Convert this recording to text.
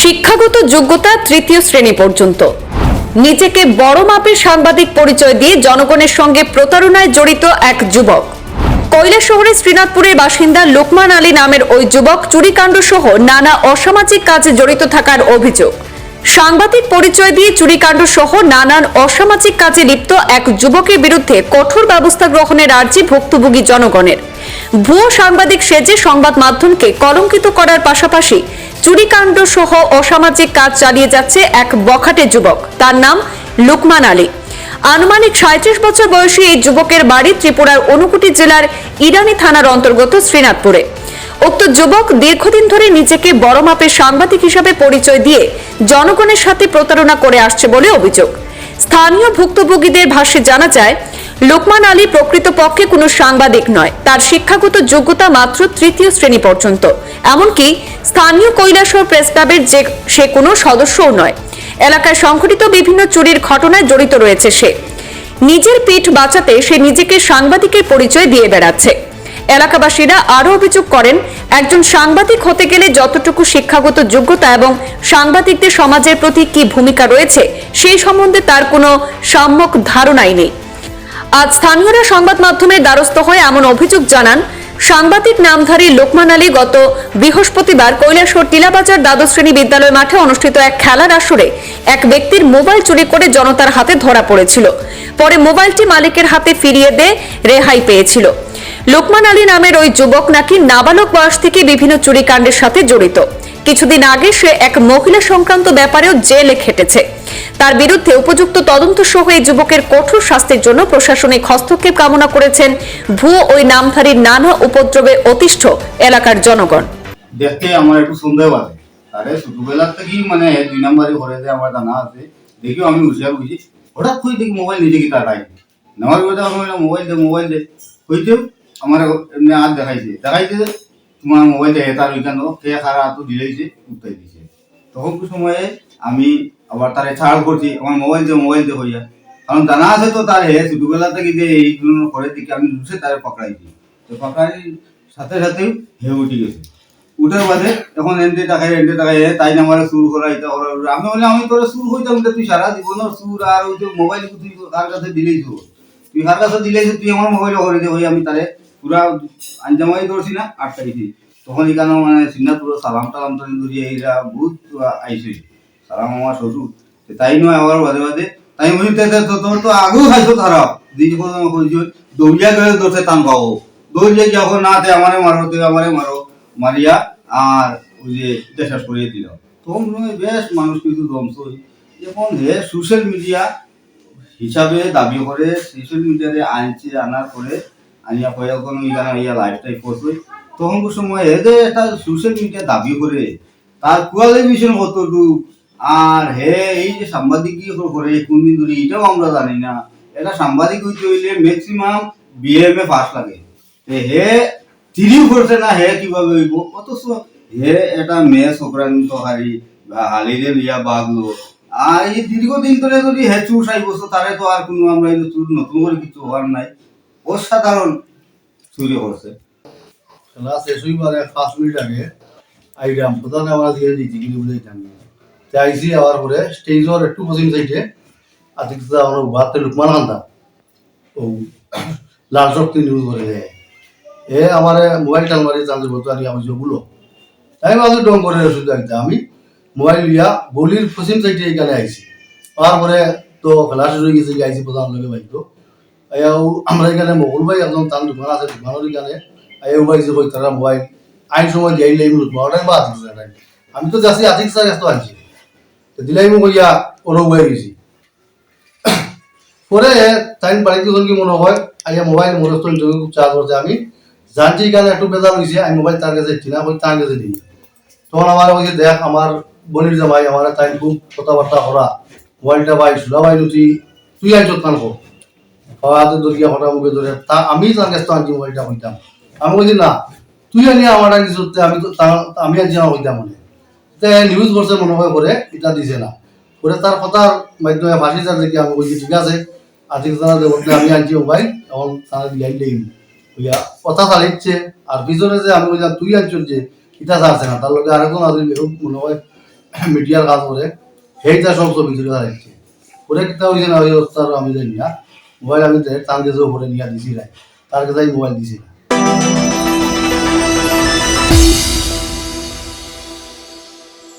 শিক্ষাগত যোগ্যতা তৃতীয় শ্রেণি পর্যন্ত। নিজেকে বড় মাপের সাংবাদিক পরিচয় দিয়ে জনগণের সঙ্গে প্রতারণায় জড়িত এক যুবক। কৈলাসহরের শ্রীনাথপুরের বাসিন্দা লোকমান আলী নামের ওই যুবক চুরিকাণ্ড সহ নানা অসামাজিক কাজে জড়িত থাকার অভিযোগ। সাংবাদিক পরিচয় দিয়ে চুরিকাণ্ড সহ নানান অসামাজিক কাজে লিপ্ত এক যুবকের বিরুদ্ধে কঠোর ব্যবস্থা গ্রহণের আর্জি ভুক্তভোগী জনগণের। ভুয়ো সাংবাদিক সেজে সংবাদ মাধ্যমকে কলঙ্কিত করার পাশাপাশি চুরিকাণ্ড সহ অসামাজিক কাজ চালিয়ে যাচ্ছে এক বখাটে যুবক। তার নাম লুকমান আলী। আনুমানিক সাঁত্রিশ বছর বয়সী এই যুবকের বাড়ি ত্রিপুরার অনুকুটি জেলার ইরানি থানার অন্তর্গত শ্রীনাথপুরে। উক্ত যুবক দীর্ঘদিন ধরে নিজেকে বড় মাপের সাংবাদিক হিসাবে পরিচয় দিয়ে জনগণের সাথে প্রতারণা করে আসছে বলে অভিযোগ। স্থানীয় ভুক্তভোগীদের ভাষ্যে জানা যায় লোকমান আলী প্রকৃতপক্ষে কোনো সাংবাদিক নয়। তার শিক্ষাগত যোগ্যতা মাত্র তৃতীয় শ্রেণি পর্যন্ত। এমনকি স্থানীয় কৈলাসহর প্রেস ক্লাবের যে, সে কোনো সদস্যও নয়। এলাকায় সংঘটিত বিভিন্ন চুরির ঘটনায় জড়িত রয়েছে সে। নিজের পিঠ বাঁচাতে সে নিজেকে সাংবাদিকের পরিচয় দিয়ে বেড়াচ্ছে। এলাকাবাসীরা আরও অভিযোগ করেন, একজন সাংবাদিক হতে গেলে যতটুকু শিক্ষাগত যোগ্যতা এবং সাংবাদিকদের সমাজের প্রতি কি ভূমিকা রয়েছে সেই সম্বন্ধে তার কোনো সাম্যক ধারণাই নেই। আজ স্থানীয়রা সংবাদ মাধ্যমের দ্বারস্থ হয়ে এমন অভিযোগ জানান। সাংবাদিক নামধারী লোকমান আলী গত বৃহস্পতিবার কৈলাসহর টিলাবাজার দ্বাদশ শ্রেণি বিদ্যালয় মাঠে অনুষ্ঠিত এক খেলার আসরে এক ব্যক্তির মোবাইল চুরি করে জনতার হাতে ধরা পড়েছিল। পরে মোবাইলটি মালিকের হাতে ফিরিয়ে দিয়ে রেহাই পেয়েছিল। লোকমান আলী নামের ওই যুবক নাকি নাবালক বয়স থেকে বিভিন্ন চুরিকাণ্ডের সাথে জড়িত। কিছুদিন আগে সে এক মহিলা সংক্রান্ত ব্যাপারেও জেলে খেটেছে। তার বিরুদ্ধে উপযুক্ত তদন্ত সহ এই যুবকের কঠোর শাস্তির জন্য প্রশাসনিক হস্তক্ষেপ কামনা করেছেন ভুয়ো ওই নামধারীর নানা উপদ্রবে অতিষ্ঠ এলাকার জনগণ। দেখতে আমার একটু সন্দেহ আছে আরে, ছোটবেলার থেকেই মানে দুই নাম্বারে ঘরে যে আমার জানা আছে। দেখিও আমি হুঁশিয়ার বুঝি। হঠাৎ করে দেখি মোবাইল নিজে কি তার নেওয়ার মোবাইল দে মোবাইল দে। কইতেও আমার এমনি আর দেখাইছে। দেখাইছে তোমার মোবাইল দে তার ওইখানে কে খারা তো দিলেইছে উত্তাই দিছে। তখন সময়ে আমি আবার তারে ছাড় করছি আমার মোবাইল দে মোবাইল দে হইয়া কারণ জানা আছে তো তার হে ছোটবেলা থেকে যে এই ধরনের করে দিকে আমি লুসে তারে পকড়াইছি তো পকড়াই সাথে সাথে হে উঠে গেছে। উঠার বাদে এখন এনতে টাকায় এনতে টাকায় তাই না আমার সুর করা এটা আমি বলে আমি তোরা সুর হইতাম তুই সারা জীবন সুর আর ওই যে মোবাইল তুই কার কাছে দিলেই তুই কার কাছে দিলেই তুই আমার মোবাইল করে দে ওই আমি তারে পুরা আঞ্জামাই ধরছি না আটকাইছি তখন এখানে মানে সিন্নাপুর সালাম টালাম তো ধরি এইরা বহুত আইসি সালাম আমার শ্বশুর। তাই নয় আমার বাদে বাদে তাই তো- তোর তো আগেও খাইছো তারা। দিদি কোনো কইছো দৌড়িয়া গেলে ধরছে টান পাবো। দৌড়িয়ে যখন না তে আমারে মারো তুই আমারে মারো। মারিয়া আর ওই যে দেশাস করিয়ে দিল। তখন মনে বেশ মানুষ কিছু জমছই এখন হে সোশ্যাল মিডিয়া হিসাবে দাবি করে সোশ্যাল মিডিয়াতে আনছে আনার পরে আনিয়া কয়েকজন ইখানে ইয়া লাইফটাই করছে। তখন কোন সময় হে যে একটা সোশ্যাল মিডিয়া দাবি করে, তার কোয়ালিফিকেশন কতটুকু? আর হে, এই যে সাংবাদিক করে কোনদিন ধরে এটাও আমরা জানি না। এটা সাংবাদিক হইতে হইলে ম্যাক্সিমাম বিএমএ পাস লাগে। হে তিনিও করছে না, হে কীভাবে হইব? অথচ হে, এটা মেয়ে সংক্রান্তকারী বা হালিরে বিয়া বাগলো আর এই দীর্ঘদিন ধরে যদি হে চুর সাই বছর তারে তো আর কোনো আমরা চুর নতুন করে কিছু হওয়ার নাই। অসাধারণ চুরি করছে। ক্লাস শেষ পাঁচ মিনিট আগে আইরাম প্রধান আমার দিয়ে দিচ্ছি কিন্তু বুঝে আইসি আবার পরে স্টেজর একটু পশ্চিম সাইডে আতিক আমার লুকমান ও লাল শক্তি নিউজ করে দেয়। এ আমার মোবাইল টাল মারি জানতে বলতো আমি আমি তাই মাঝে ডং করে শুধু একটা। আমি মোবাইল লিয়া গলির পশ্চিম সাইডে এখানে আইছি তারপরে তো খেলা শুরু হয়ে গেছে আইসি প্রধান আমরা এখানে মকুল ভাই একজন তার দোকান আছে দোকানের এখানে আয়াও ভাই যে কই তারা মোবাইল। আইন সময় দিয়াই লাই মুলুক মাওয়াটাই বা আমি তো যাচ্ছি আতিক স্যার এত আনছি। তো দিলাই মু কইয়া ওর বই গেছি পরে টাইম বাড়িতে যখন কি মনে হয় আইয়া মোবাইল তো খুব চার্জ করছে আমি। জানছি এখানে একটু বেজার হয়েছে আমি মোবাইল তার কাছে দিচ্ছি না ওই তার কাছে দিই তখন আমার ওই দেখ আমার বলির জামাই আমার তাই খুব কথাবার্তা করা মোবাইলটা ভাই সুলা ভাই তুই তুই আইছ কান কর হাতে ধরিয়া হঠাৎ মুখে ধরে। তা আমি তার কাছে আনছি মোবাইলটা হইতাম আমি বলছি না, তুই আনি আমার সত্যি আমি তো আমি আনছি না হইতাম মনে তে নিউজ করছে, মনে হয় করে, এটা দিছে না। করে তার কথার মাধ্যমে ফাঁসি যার দেখি আমি বলছি, ঠিক আছে, আজকে তারা বলতে আমি আনছি মোবাইল, তখন তারা দিয়াই লেই হইয়া কথা চালিচ্ছে আর পিছনে যে আমি বললাম তুই আনছিস যে, এটা চাচ্ছে না। তার লগে আরেকজন এরকম মনে হয়, মিডিয়ার কাজ করে, সেইটা সব ছবি তুলে হারাইছে ওরে কিতা হয়েছে না ওই আমি জানি না। মোবাইল আমি তার কাছে ওপরে নিয়ে দিছি তার কাছে মোবাইল দিছি